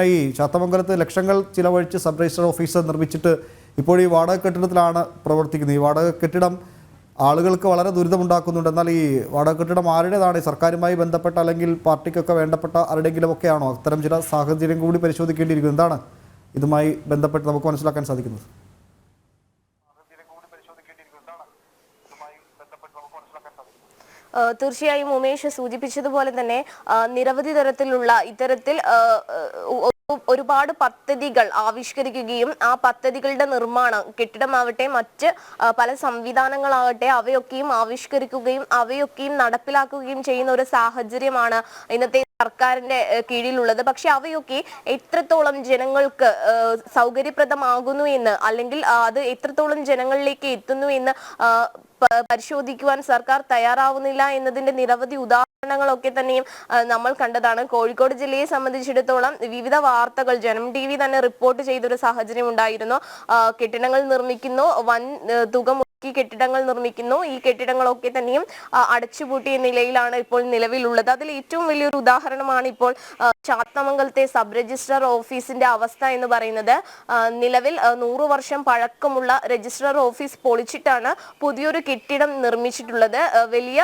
ഈ ചാത്തമംഗലത്ത് ലക്ഷങ്ങൾ ചിലവഴിച്ച് സബ് രജിസ്റ്റർ ഓഫീസ് നിർമ്മിച്ചിട്ട് ഇപ്പോൾ ഈ വാടക കെട്ടിടത്തിലാണ് പ്രവർത്തിക്കുന്നത്. ഈ വാടക കെട്ടിടം ആളുകൾക്ക് വളരെ ദുരിതമുണ്ടാക്കുന്നുണ്ട്. എന്നാൽ ഈ വാടക കെട്ടിടം ആരുടേതാണ്? സർക്കാരുമായി ബന്ധപ്പെട്ട അല്ലെങ്കിൽ പാർട്ടിക്കൊക്കെ വേണ്ടപ്പെട്ട ആരുടെങ്കിലും ഒക്കെയാണോ അത്തരം ചില സാഹചര്യം കൂടി പരിശോധിക്കേണ്ടിയിരിക്കുന്നു. എന്താണ് ഇതുമായി ബന്ധപ്പെട്ട് നമുക്ക് മനസ്സിലാക്കാൻ സാധിക്കുന്നത്? തീർച്ചയായും ഉമേഷ് സൂചിപ്പിച്ചതുപോലെ തന്നെ നിരവധി തരത്തിലുള്ള ഇത്തരത്തിൽ ഒരുപാട് പദ്ധതികൾ ആവിഷ്കരിക്കുകയും ആ പദ്ധതികളുടെ നിർമ്മാണം കെട്ടിടമാവട്ടെ മറ്റ് പല സംവിധാനങ്ങളാവട്ടെ അവയൊക്കെയും ആവിഷ്കരിക്കുകയും അവയൊക്കെയും നടപ്പിലാക്കുകയും ചെയ്യുന്ന ഒരു സാഹചര്യമാണ് ഇന്നത്തെ സർക്കാരിന്റെ കീഴിലുള്ളത്. പക്ഷെ അവയൊക്കെ എത്രത്തോളം ജനങ്ങൾക്ക് സൗകര്യപ്രദമാകുന്നു എന്ന് അല്ലെങ്കിൽ അത് എത്രത്തോളം ജനങ്ങളിലേക്ക് എത്തുന്നു എന്ന് പരിശോധിക്കുവാൻ സർക്കാർ തയ്യാറാവുന്നില്ല എന്നതിന്റെ നിരവധി ഉദാഹരണങ്ങളൊക്കെ തന്നെയും നമ്മൾ കണ്ടതാണ്. കോഴിക്കോട് ജില്ലയെ സംബന്ധിച്ചിടത്തോളം വിവിധ വാർത്തകൾ ജനം ടി തന്നെ റിപ്പോർട്ട് ചെയ്തൊരു സാഹചര്യം ഉണ്ടായിരുന്നു കെട്ടിടങ്ങൾ നിർമ്മിക്കുന്നു. വൻ തുക മുടക്കി കെട്ടിടങ്ങൾ നിർമ്മിക്കുന്നു. ഈ കെട്ടിടങ്ങളൊക്കെ തന്നെയും അടച്ചുപൂട്ടിയ നിലയിലാണ് ഇപ്പോൾ നിലവിലുള്ളത്. അതിൽ ഏറ്റവും വലിയൊരു ഉദാഹരണമാണ് ഇപ്പോൾ ചാത്തമംഗലത്തെ സബ് രജിസ്ട്രാർ ഓഫീസിന്റെ അവസ്ഥ എന്ന് പറയുന്നത്. നിലവിൽ നൂറു വർഷം പഴക്കമുള്ള രജിസ്ട്രാർ ഓഫീസ് പൊളിച്ചിട്ടാണ് പുതിയൊരു കെട്ടിടം നിർമ്മിച്ചിട്ടുള്ളത്. വലിയ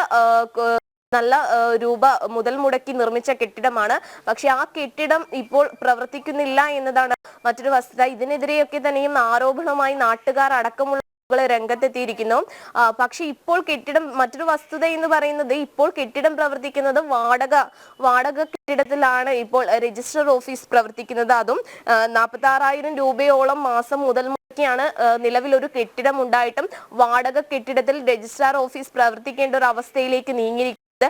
നല്ല രൂപ മുതൽ മുടക്കി നിർമ്മിച്ച കെട്ടിടമാണ്. പക്ഷെ ആ കെട്ടിടം ഇപ്പോൾ പ്രവർത്തിക്കുന്നില്ല എന്നതാണ് മറ്റൊരു വസ്തുത. ഇതിനെതിരെയൊക്കെ തന്നെയും ആരോപണമായി നാട്ടുകാർ അടക്കമുള്ള രംഗത്തെത്തിയിരിക്കുന്നു. പക്ഷെ ഇപ്പോൾ കെട്ടിടം മറ്റൊരു വസ്തുത എന്ന് പറയുന്നത് ഇപ്പോൾ കെട്ടിടം പ്രവർത്തിക്കുന്നത് വാടക വാടക കെട്ടിടത്തിലാണ് ഇപ്പോൾ രജിസ്റ്റർ ഓഫീസ് പ്രവർത്തിക്കുന്നത്. അതും നാൽപ്പത്തി ആറായിരം രൂപയോളം മാസം മുതൽ ാണ് നിലവിൽ ഒരു കെട്ടിടം ഉണ്ടായിട്ടും വാടക കെട്ടിടത്തിൽ രജിസ്ട്രാർ ഓഫീസ് പ്രവർത്തിക്കേണ്ട ഒരു അവസ്ഥയിലേക്ക് നീങ്ങിയിരിക്കുന്നത്.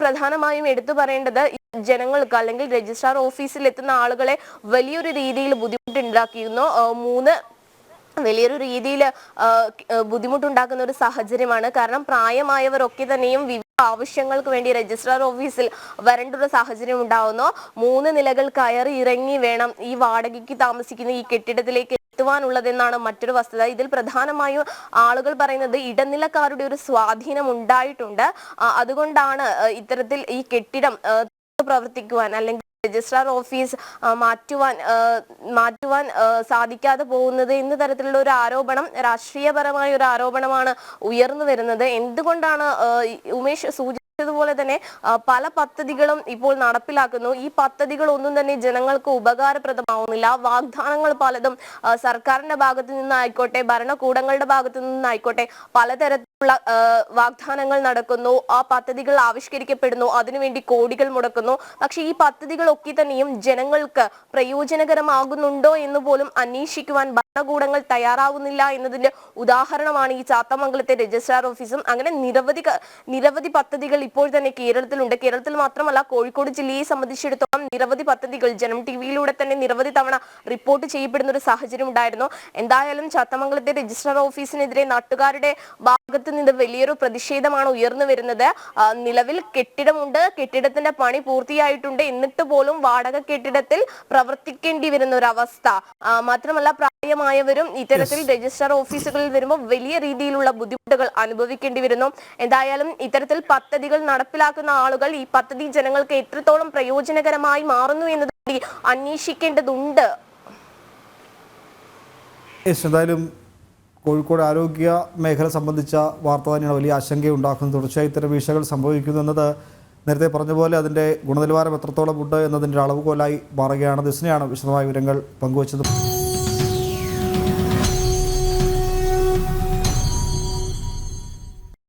പ്രധാനമായും എടുത്തു പറയേണ്ടത് ജനങ്ങൾക്ക് അല്ലെങ്കിൽ രജിസ്ട്രാർ ഓഫീസിൽ എത്തുന്ന ആളുകളെ വലിയൊരു രീതിയിൽ ബുദ്ധിമുട്ടുണ്ടാക്കിയിരുന്നു മൂന്ന് വലിയൊരു രീതിയിൽ ബുദ്ധിമുട്ടുണ്ടാക്കുന്ന ഒരു സാഹചര്യമാണ്. കാരണം പ്രായമായവരൊക്കെ തന്നെയും ആവശ്യങ്ങൾക്ക് വേണ്ടി രജിസ്ട്രാർ ഓഫീസിൽ വരേണ്ട ഒരു സാഹചര്യം ഉണ്ടാവുന്നു. മൂന്ന് നിലകൾ കയറി ഇറങ്ങി വേണം ഈ വാടകയ്ക്ക് താമസിക്കുന്ന ഈ കെട്ടിടത്തിലേക്ക് എത്തുവാനുള്ളതെന്നാണ് മറ്റൊരു വസ്തുത. ഇതിൽ പ്രധാനമായും ആളുകൾ പറയുന്നത് ഇടനിലക്കാരുടെ ഒരു സ്വാധീനം ഉണ്ടായിട്ടുണ്ട്. അതുകൊണ്ടാണ് ഇത്തരത്തിൽ ഈ കെട്ടിടം പ്രവർത്തിക്കുവാൻ അല്ലെങ്കിൽ രജിസ്ട്രാർ ഓഫീസ് മാറ്റുവാൻ മാറ്റുവാൻ സാധിക്കാതെ പോകുന്നത് എന്ന തരത്തിലുള്ള ഒരു ആരോപണം രാഷ്ട്രീയപരമായ ഒരു ആരോപണമാണ് ഉയർന്നു വരുന്നത്. എന്തുകൊണ്ടാണ് ഉമേഷ് ഈ സൂചിപ്പിച്ചതുപോലെ തന്നെ പല പദ്ധതികളും ഇപ്പോൾ നടപ്പിലാക്കുന്നു. ഈ പദ്ധതികൾ ഒന്നും തന്നെ ജനങ്ങൾക്ക് ഉപകാരപ്രദമാവുന്നില്ല. വാഗ്ദാനങ്ങൾ പലതും സർക്കാരിന്റെ ഭാഗത്തു നിന്നായിക്കോട്ടെ ഭരണകൂടങ്ങളുടെ ഭാഗത്തു നിന്നായിക്കോട്ടെ പലതരത്തിലുള്ള വാഗ്ദാനങ്ങൾ നടക്കുന്നു. ആ പദ്ധതികൾ ആവിഷ്കരിക്കപ്പെടുന്നു. അതിനുവേണ്ടി കോടികൾ മുടക്കുന്നു. പക്ഷെ ഈ പദ്ധതികളൊക്കെ തന്നെയും ജനങ്ങൾക്ക് പ്രയോജനകരമാകുന്നുണ്ടോ എന്ന് പോലും അന്വേഷിക്കുവാൻ ഭരണകൂടങ്ങൾ തയ്യാറാവുന്നില്ല എന്നതിന്റെ ഉദാഹരണമാണ് ഈ ചാത്തമംഗലത്തെ രജിസ്ട്രാർ ഓഫീസും. അങ്ങനെ നിരവധി നിരവധി പദ്ധതികൾ ഇപ്പോൾ തന്നെ കേരളത്തിലുണ്ട്. കേരളത്തിൽ മാത്രമല്ല കോഴിക്കോട് ജില്ലയെ സംബന്ധിച്ചിടത്തോളം നിരവധി പദ്ധതികൾ ജനം ടിവിയിലൂടെ തന്നെ നിരവധി തവണ റിപ്പോർട്ട് ചെയ്യപ്പെടുന്ന ഒരു സാഹചര്യം ഉണ്ടായിരുന്നു. എന്തായാലും ചാത്തമംഗലത്തെ രജിസ്ട്രാർ ഓഫീസിനെതിരെ നാട്ടുകാരുടെ ഭാഗത്ത് നിന്ന് വലിയൊരു പ്രതിഷേധമാണ് ഉയർന്നു വരുന്നത്. നിലവിൽ കെട്ടിടമുണ്ട്. കെട്ടിടത്തിന്റെ പണി പൂർത്തിയായിട്ടുണ്ട്. എന്നിട്ട് പോലും വാടക കെട്ടിടത്തിൽ പ്രവർത്തിക്കേണ്ടി വരുന്ന ഒരു അവസ്ഥ. മാത്രമല്ല പ്രായമായവരും ഇത്തരത്തിൽ രജിസ്ട്രാർ ഓഫീസുകളിൽ വരുമ്പോൾ വലിയ രീതിയിലുള്ള ബുദ്ധിമുട്ടുകൾ അനുഭവിക്കേണ്ടി വരുന്നു. എന്തായാലും ഇത്തരത്തിൽ പദ്ധതികൾ നടപ്പിലാക്കുന്ന ആളുകൾ ഈ പദ്ധതി ജനങ്ങൾക്ക് എത്രത്തോളം പ്രയോജനകരമായി മാറുന്നു എന്നത് അന്വേഷിക്കേണ്ടതുണ്ട്. എന്തായാലും കോഴിക്കോട് ആരോഗ്യ മേഖല സംബന്ധിച്ച വാർത്ത തന്നെയാണ് വലിയ ആശങ്കയുണ്ടാക്കുന്നത് തുടർച്ചയായി ഇത്തരം വീഴ്ചകൾ സംഭവിക്കുന്നു എന്നത് നേരത്തെ പറഞ്ഞ പോലെ അതിന്റെ ഗുണനിലവാരം എത്രത്തോളം ഉണ്ട് എന്നതിന്റെ അളവുകോലായി മാറുകയാണ്. ദിസ്നയാണ് വിശദമായ വിവരങ്ങൾ പങ്കുവച്ചത്.